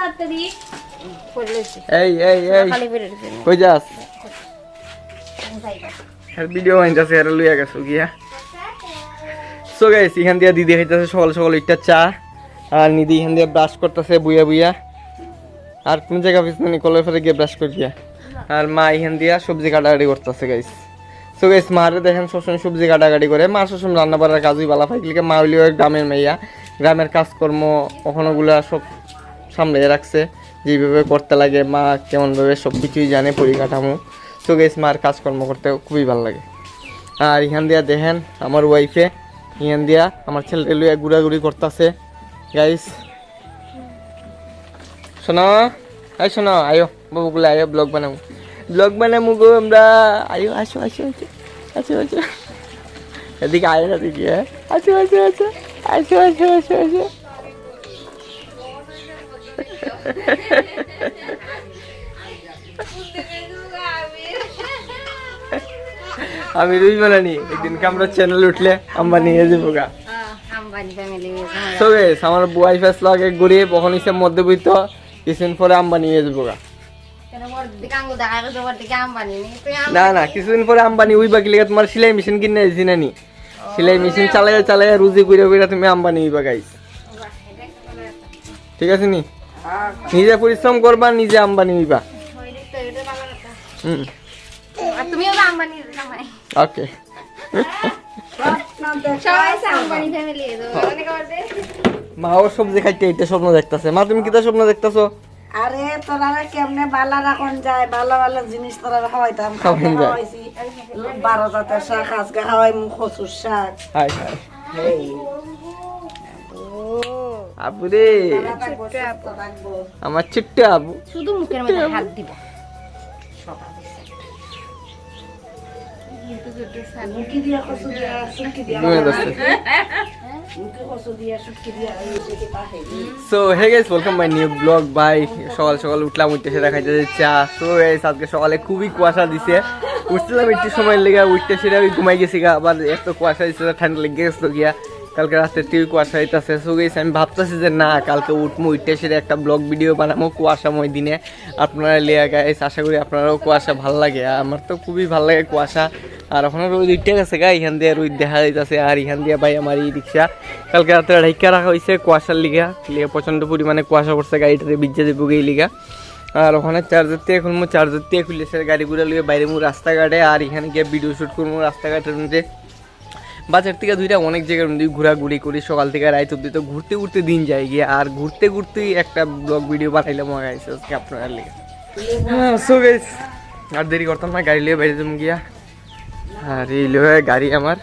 তাড়াতাড়ি। এই এই এই। কই যাস? আর ভিডিও বানাইতেছে আর লইয়া গেছো গিয়া। সো গাইস এখান দিয়া দিদি খাইতেছে সকাল সকাল একটা চা। আর নিদি এখান দিয়ে ব্রাশ করতেছে বুয়া বুয়া আর কোন জায়গা পিছনে কলের ফেলে গিয়ে ব্রাশ করি গিয়া আর মা এখান দিয়া সবজি কাটাকাটি করতেছে গাইস সো গাইস মারে দেখেন সবসময় সবজি কাটাকাটি করে। মা সবসময় রান্না বাড়ার কাজই বালা ফাইকলিকে মা হইলেও গ্রামের মেয়া গ্রামের কাজকর্ম ওখানোগুলা সব সামলে রাখছে যেভাবে করতে লাগে, মা কেমনভাবে সব কিছুই জানে, পরিকাঠামো। সো গাইস মার কাজকর্ম করতে খুবই ভালো লাগে। আর এখান দিয়া দেখেন, আমার ওয়াইফে এখান দিয়া আমার ছেলেটা লইয়া ঘুরাঘুরি করতেছে। গাইস শোনো, এই শোনো, আয়ো বাবুগুলো আয়ো ব্লগ বানাবো ব্লগ বানাবো গো আমরা, আয়ো, আসো আসো আসো আসো আসো। এদিকে আয় না দেখি হ্যাঁ। আসো আসো আসো আসো আসো আসো আসো। আমি রুই বানানি একদিন আমরা চ্যানেল উঠলে আম্বানি নিয়ে যাব গা। তো বেশ আমার বুয়াই ফেস লাগে গরিব, ওখানে সে মধ্যবিত্ত, কিছুদিন পরে আম্বানি হয়ে যাব না না, কিছুদিন পরে আম্বানি উই বাকি লেগে তোমার সেলাই মেশিন কিনে দিছি না নি সেলাই মেশিন চালাইয়া চালাইয়া রুজি করে করে তুমি আম্বানি হইবা গাইস ঠিক আছে নি? নিজে পরিশ্রম করবা নিজে আম্বানি হইবা। ওকে। সবাই আম্বানি মাও সবজি খাইতে এটা স্বপ্ন দেখতাছে। মা তুমি কিতা স্বপ্ন দেখতাছো? আরে তোরা কেমনে বালা রাখন যায় ভালো ভালো জিনিস তোরা খাওয়াইতাম। খাওয়াইছি। বারো জাতের শাক আজকে খাওয়াই কচুর শাক। হাই। হাই। আবু রে। আমার ছোট্ট আবু শুধু মুখের মধ্যে হাত দিব। So hey guys welcome my new blog ভাই সকাল সকাল উঠলাম উঠতে সেটা খাইতে চা সো গাইস আজকে সকালে খুবই কুয়াশা দিছে। উঠছিলাম একটু সময় লেগে উঠতে সেটা ঘুমাই গেছি গা আবার এত কুয়াশা দিচ্ছে ঠান্ডা লেগে গেছিল গিয়া। কালকে রাতে তুই কুয়াশা হইতাছে, সো গাইস আমি ভাবতেছি যে না, কালকে উঠমু উঠতে সেটা একটা ব্লগ ভিডিও বানাবো কুয়াশাময় দিনে আপনারা লিয়া গাইস আশা করি আপনারাও কুয়াশা ভালো লাগে। আমার তো খুবই ভালো লাগে কুয়াশা। আর ওখানে রোদ উঠতে গেছে গা এখান দিয়ে রোদ দেখা যাইতেছে, আর এখান দিয়ে ভাই আমার এই রিক্সা। কালকে রাতে ঢাইকা রাখা হয়েছে কুয়াশার লিগা। লিগে প্রচণ্ড পরিমাণে কুয়াশা পড়ছে, গাড়িটাতে বিজ্জা দেবো গেই লিগা। আর ওখানে চার্জার থেকে খুলবো চার্জার থেকে খুলেছে গাড়িগুলো লিয়ে বাইরে মু রাস্তাঘাটে, আর এখানে গিয়ে ভিডিও শ্যুট করব রাস্তাঘাটের মধ্যে। বাজার থেকে দুইটা অনেক জায়গায় ঘোরাঘুরি করি সকাল থেকে রাইত অব্দি তো ঘুরতে ঘুরতে দিন যায় গিয়ে। আর ঘুরতে ঘুরতেই একটা ব্লগ ভিডিও বানাইলাম গাইছে আজকে আপনার লিগে। সো গাইস আর দেরি করতাম না গাড়ি লিয়ে বাইরে গিয়া। আর এই গাড়ি আমার।